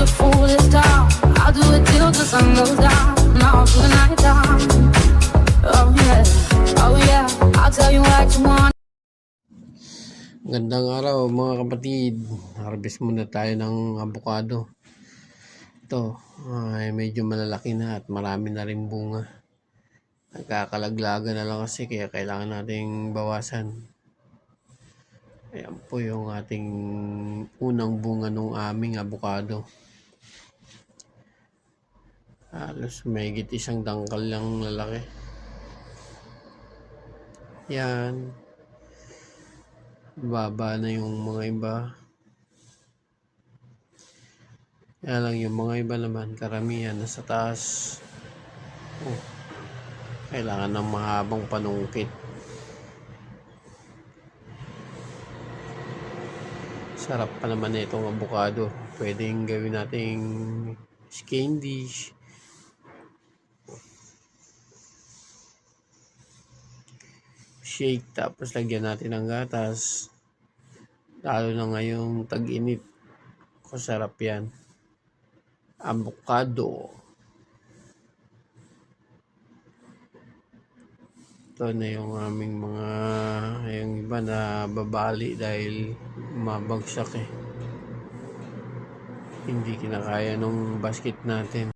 a fool. I'll do it till the sun goes down. All through the night time. Oh yeah, oh yeah. I'll tell you what you want. Gandang araw mga kapatid. Harvest muna tayo ng avocado. Ito, ay medyo malalaki na at marami na rin bunga. Nagkakalaglaga na lang kasi kaya kailangan nating bawasan. Ayan po yung ating unang bunga ng aming avocado. Halos mahigit isang dangkal lang lalaki. Yan. Baba na yung mga iba. Kaya lang yung mga iba naman, karamihan nasa taas. Oh, kailangan ng mahabang panungkit. Sarap pa naman na itong avocado. Pwedeng gawin nating skin dish. Shake tapos lagyan natin ng gatas. Lalo na ngayong tag-init. Masarap yan. Avocado. Ito na yung aming mga yung iba na babali dahil mabagsak eh. Hindi kinakaya nung basket natin.